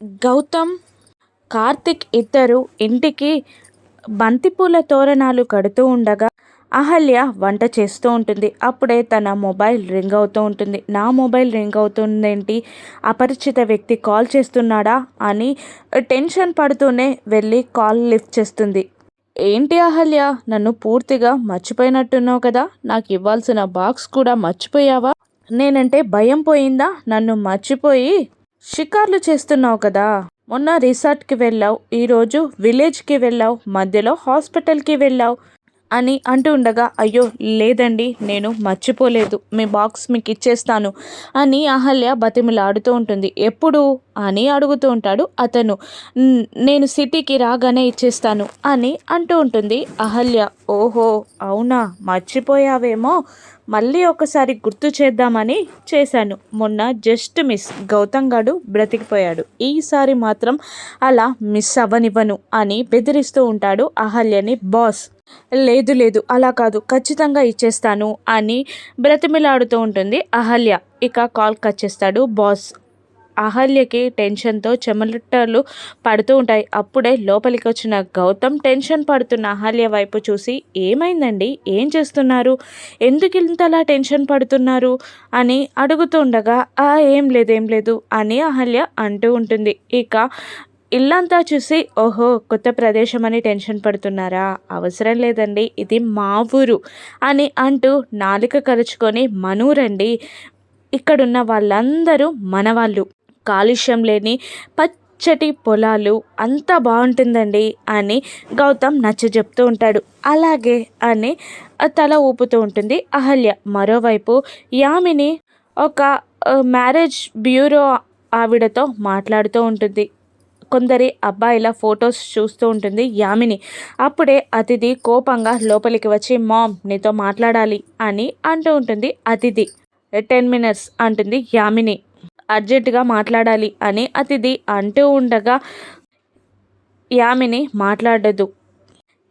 గౌతమ్ కార్తిక్ ఇద్దరు ఇంటికి బంతిపూల తోరణాలు కడుతూ ఉండగా అహల్య వంట చేస్తూ ఉంటుంది. అప్పుడే తన మొబైల్ రింగ్ అవుతూ ఉంటుంది. నా మొబైల్ రింగ్ అవుతుందేంటి? అపరిచిత వ్యక్తి కాల్ చేస్తున్నాడా? అని టెన్షన్ పడుతూనే వెళ్ళి కాల్ లిఫ్ట్ చేస్తుంది. ఏంటి అహల్య? నన్ను పూర్తిగా మర్చిపోయినట్టున్నావు కదా? నాకు ఇవ్వాల్సిన బాక్స్ కూడా మర్చిపోయావా? నేనంటే భయం పోయిందా? నన్ను మర్చిపోయి షికార్లు చేస్తున్నావు కదా. మొన్న రిసార్ట్కి వెళ్ళావు. ఈరోజు విలేజ్కి వెళ్ళావు. మధ్యలో హాస్పిటల్కి వెళ్ళావు అని అంటూ ఉండగా అయ్యో లేదండి నేను మర్చిపోలేదు. మీ బాక్స్ మీకు ఇచ్చేస్తాను అని అహల్య బతిమిలాడుతూ ఉంటుంది. ఎప్పుడు? అని అడుగుతూ ఉంటాడు అతను. నేను సిటీకి రాగానే ఇచ్చేస్తాను అని అంటూ ఉంటుంది అహల్య. ఓహో అవునా? మర్చిపోయావేమో? మళ్ళీ ఒకసారి గుర్తు చేద్దామని చేశాను. మొన్న జస్ట్ మిస్ గౌతమ్ గాడు బ్రతికిపోయాడు. ఈసారి మాత్రం అలా మిస్ అవ్వనివ్వను అని బెదిరిస్తూ ఉంటాడు అహల్యని బాస్ లేదు లేదు అలా కాదు ఖచ్చితంగా ఇచ్చేస్తాను అని బ్రతిమిలాడుతూ ఉంటుంది అహల్య. ఇక కాల్ కట్ చేస్తాడు బాస్ అహల్యకి టెన్షన్తో చెమటలు పడుతూ ఉంటాయి. అప్పుడే లోపలికి వచ్చిన గౌతమ్ టెన్షన్ పడుతున్న అహల్య వైపు చూసి ఏమైందండి? ఏం చేస్తున్నారు? ఎందుకు ఇంతలా టెన్షన్ పడుతున్నారు? అని అడుగుతూ ఉండగా "ఆ, ఏం లేదు ఏం లేదు అని అహల్య అంటూ ఉంటుంది. ఇక ఇల్లంతా చూసి ఓహో కొత్త ప్రదేశం అని టెన్షన్ పడుతున్నారా? అవసరం లేదండి ఇది మా ఊరు అని అంటూ నాలుక కరుచుకొని మనూరండి ఇక్కడున్న వాళ్ళందరూ మనవాళ్ళు కాలుష్యం లేని పచ్చటి పొలాలు అంత బాగుంటుందండి అని గౌతమ్ నచ్చ చెప్తూ ఉంటాడు. అలాగే అని తల ఊపుతూ ఉంటుంది అహల్య. మరోవైపు యామిని ఒక మ్యారేజ్ బ్యూరో ఆవిడతో మాట్లాడుతూ ఉంటుంది. కొందరి అబ్బాయిల ఫొటోస్ చూస్తూ ఉంటుంది యామిని. అప్పుడే అతిథి కోపంగా లోపలికి వచ్చి మామ్ నీతో మాట్లాడాలి అని అంటూ ఉంటుంది అతిథి. టెన్ మినిట్స్ అంటుంది యామిని. అర్జెంటుగా మాట్లాడాలి అని అతిథి అంటూ ఉండగా యామిని మాట్లాడదు.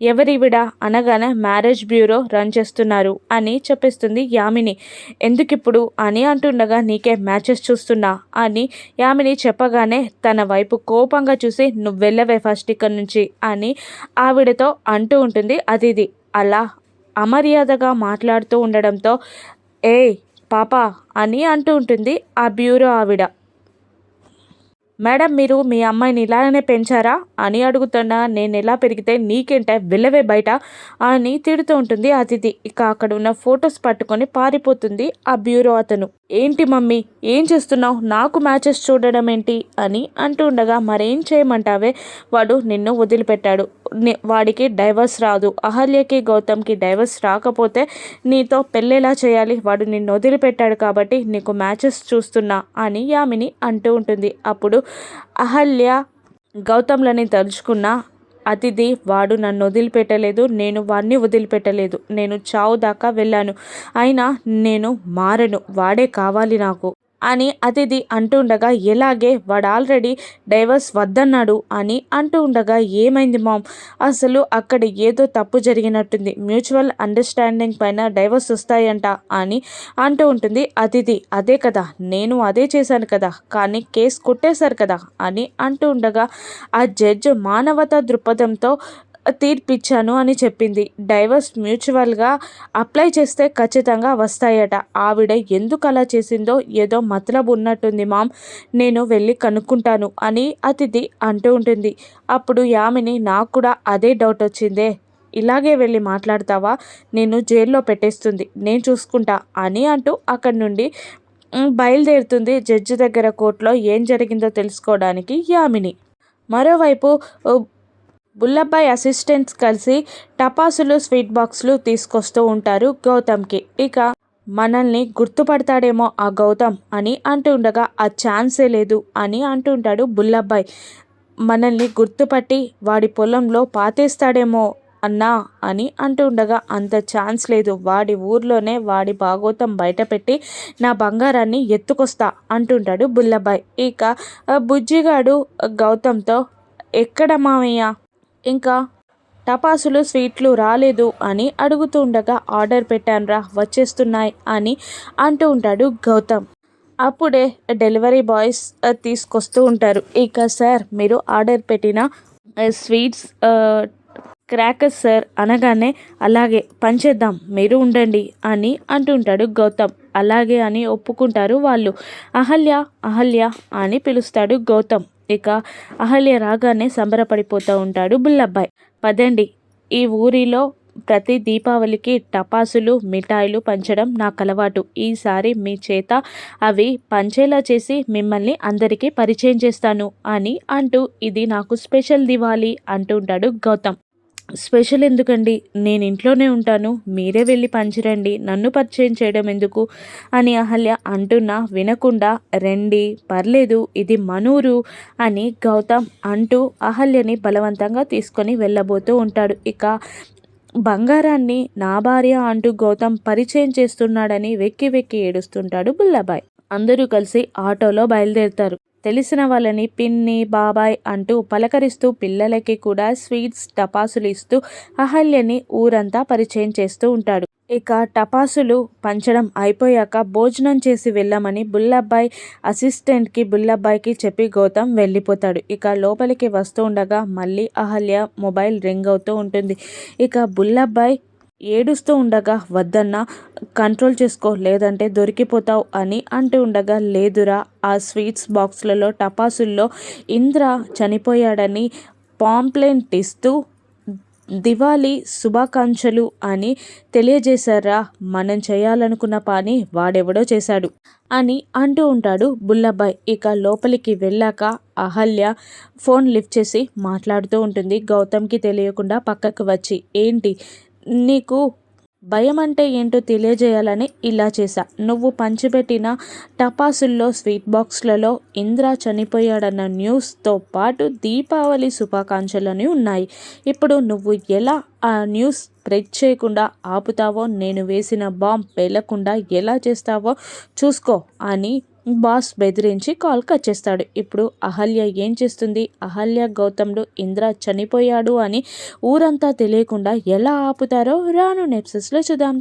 ఎవరివిడ అనగానే మ్యారేజ్ బ్యూరో రన్ చేస్తున్నారు అని చెప్పేస్తుంది యామిని. ఎందుకిప్పుడు అని అంటుండగా నీకే మ్యాచెస్ చూస్తున్నా అని యామిని చెప్పగానే తన వైపు కోపంగా చూసి నువ్వు వెళ్ళవే ఫస్ట్ ఇక్కడ నుంచి అని ఆవిడతో అంటూ ఉంటుంది అతిథి. అలా అమర్యాదగా మాట్లాడుతూ ఉండడంతో ఏయ్ పాప అని అంటూ ఉంటుంది ఆ బ్యూరో ఆవిడ. మేడం మీరు మీ అమ్మాయిని ఇలానే పెంచారా? అని అడుగుతున్నా నేను ఎలా పెరిగితే నీకేంటే వెళ్ళవే బయట? అని తిడుతూ ఉంటుంది అతిథి. ఇక అక్కడ ఉన్న ఫొటోస్ పట్టుకొని పారిపోతుంది ఆ బ్యూరో అతను. ఏంటి మమ్మీ ఏం చేస్తున్నావు? నాకు మ్యాచెస్ చూడడం ఏంటి? అని అంటూ ఉండగా మరేం చేయమంటావే? వాడు నిన్ను వదిలిపెట్టాడు. వాడికి డైవర్స్ రాదు. అహల్యకి గౌతమ్కి డైవర్స్ రాకపోతే నీతో పెళ్ళేలా చేయాలి. వాడు నిన్ను వదిలిపెట్టాడు కాబట్టి నీకు మ్యాచెస్ చూస్తున్నా అని యామిని అంటూ ఉంటుంది. అప్పుడు అహల్య గౌతమ్లని తలుచుకున్న అతిథి వాడు నన్ను వదిలిపెట్టలేదు నేను వాడిని వదిలిపెట్టలేదు. నేను చావు దాకా వెళ్ళాను. అయినా నేను మారను. వాడే కావాలి నాకు. అని అతిథి అంటూ ఉండగా ఎలాగే? వాడు ఆల్రెడీ డైవర్స్ వద్దన్నాడు అని అంటూ ఉండగా ఏమైంది మామ్? అసలు అక్కడ ఏదో తప్పు జరిగినట్టుంది. మ్యూచువల్ అండర్స్టాండింగ్ పైన డైవర్స్ వస్తాయంట అని అంటూ ఉంటుంది అతిథి. అదే కదా నేను అదే చేశాను కదా కానీ కేసు కొట్టేశారు కదా అని అంటూ ఉండగా ఆ జడ్జ్ మానవతా దృక్పథంతో తీర్పిచ్చాను అని చెప్పింది. డైవర్స్ మ్యూచువల్గా అప్లై చేస్తే ఖచ్చితంగా వస్తాయట. ఆవిడ ఎందుకు అలా చేసిందో ఏదో మతలబు ఉన్నట్టుంది మామ్. నేను వెళ్ళి కనుక్కుంటాను అని అతిథి అంటూ ఉంటుంది. అప్పుడు యామిని నాకు కూడా అదే డౌట్ వచ్చిందే. ఇలాగే వెళ్ళి మాట్లాడతావా? నేను జైల్లో పెట్టేస్తుంది. నేను చూసుకుంటా అని అంటూ అక్కడి నుండి బయలుదేరుతుంది జడ్జి దగ్గర కోర్టులో ఏం జరిగిందో తెలుసుకోవడానికి యామిని. మరోవైపు బుల్లబ్బాయి అసిస్టెంట్స్ కలిసి టపాసులు స్వీట్ బాక్సులు తీసుకొస్తూ ఉంటారు గౌతమ్కి. ఇక మనల్ని గుర్తుపడతాడేమో ఆ గౌతమ్ అని అంటుండగా ఉండగా ఆ ఛాన్సే లేదు అని అంటుంటాడు బుల్లబ్బాయి. మనల్ని గుర్తుపట్టి వాడి పొలంలో పాతేస్తాడేమో అన్నా అని అంటుండగా ఉండగా అంత ఛాన్స్ లేదు వాడి ఊర్లోనే వాడి భాగోతం బయటపెట్టి నా బంగారాన్ని ఎత్తుకొస్తా అంటుంటాడు బుల్లబ్బాయి. ఇక బుజ్జిగాడు గౌతమ్తో ఎక్కడ మామయ్య ఇంకా? టపాసులు స్వీట్లు రాలేదు అని అడుగుతూ ఉండగా ఆర్డర్ పెట్టానురా వచ్చేస్తున్నాయి అని అంటూ ఉంటాడు గౌతమ్. అప్పుడే డెలివరీ బాయ్స్ తీసుకొస్తూ ఉంటారు. ఇక సార్ మీరు ఆర్డర్ పెట్టిన స్వీట్స్ క్రాకర్స్ సార్ అనగానే అలాగే పంచేద్దాం మీరు ఉండండి అని అంటుంటాడు గౌతమ్. అలాగే అని ఒప్పుకుంటారు వాళ్ళు. అహల్య అహల్య అని పిలుస్తాడు గౌతమ్. ఇక అహల్య రాగానే సంబరపడిపోతూ ఉంటాడు బుల్లబ్బాయి. పదండి ఈ ఊరిలో ప్రతి దీపావళికి టపాసులు మిఠాయిలు పంచడం నాకు అలవాటు ఈసారి మీ చేత అవి పంచేలా చేసి మిమ్మల్ని అందరికీ పరిచయం చేస్తాను అని అంటూ ఇది నాకు స్పెషల్ దివాలి అంటుంటాడు గౌతమ్. స్పెషల్ ఎందుకండి? నేను ఇంట్లోనే ఉంటాను మీరే వెళ్ళి పంచిరండి నన్ను పరిచయం చేయడం ఎందుకు? అని అహల్య అంటున్నా వినకుండా రండి పర్లేదు ఇది మనూరు అని గౌతమ్ అంటూ అహల్యని బలవంతంగా తీసుకొని వెళ్ళబోతూ ఉంటాడు. ఇక బంగారాన్ని నా భార్య అంటూ గౌతమ్ పరిచయం చేస్తున్నాడని వెక్కి వెక్కి ఏడుస్తుంటాడు బుల్లబాయ్. అందరూ కలిసి ఆటోలో బయలుదేరుతారు. తెలిసిన వాళ్ళని పిన్ని బాబాయ్ అంటూ పలకరిస్తూ పిల్లలకి కూడా స్వీట్స్ టపాసులు ఇస్తూ అహల్యని ఊరంతా పరిచయం చేస్తూ ఉంటాడు. ఇక టపాసులు పంచడం అయిపోయాక భోజనం చేసి వెళ్ళమని బుల్లబ్బాయి అసిస్టెంట్కి బుల్లబ్బాయికి చెప్పి గౌతమ్ వెళ్ళిపోతాడు. ఇక లోపలికి వస్తూ ఉండగా మళ్ళీ అహల్య మొబైల్ రింగ్ అవుతూ ఉంటుంది. ఇక బుల్లబ్బాయి ఏడుస్తూ ఉండగా వద్దన్నా కంట్రోల్ చేసుకో లేదంటే దొరికిపోతావు అని అంటూ ఉండగా లేదురా ఆ స్వీట్స్ బాక్స్లలో టపాసుల్లో ఇంద్ర చనిపోయాడని పాంప్లెంట్ ఇస్తూ దివాళీ శుభాకాంక్షలు అని తెలియజేశారా? మనం చేయాలనుకున్న పని వాడెవడో చేశాడు అని అంటూ ఉంటాడు బుల్లబ్బాయ్. ఇక లోపలికి వెళ్ళాక అహల్య ఫోన్ లిఫ్ట్ చేసి మాట్లాడుతూ ఉంటుంది. గౌతమ్కి తెలియకుండా పక్కకు వచ్చి ఏంటి నీకు భయం అంటే ఏంటో తెలియజేయాలని ఇలా చేశా. నువ్వు పంచిపెట్టిన టపాసుల్లో స్వీట్ బాక్స్లలో ఇంద్ర చనిపోయాడన్న న్యూస్తో పాటు దీపావళి శుభాకాంక్షలని ఉన్నాయి. ఇప్పుడు నువ్వు ఎలా ఆ న్యూస్ స్ప్రెడ్ చేయకుండా ఆపుతావో నేను వేసిన బాంబ్ పేలకుండా ఎలా చేస్తావో చూసుకో అని బాస్ బెదిరించి కాల్ కట్ చేస్తాడు ఇప్పుడు అహల్య ఏం చేస్తుంది? అహల్య గౌతమ్లు ఇంద్ర చనిపోయాడు అని ఊరంతా తెలియకుండా ఎలా ఆపుతారో రాను నెప్సెస్లో చూద్దాం.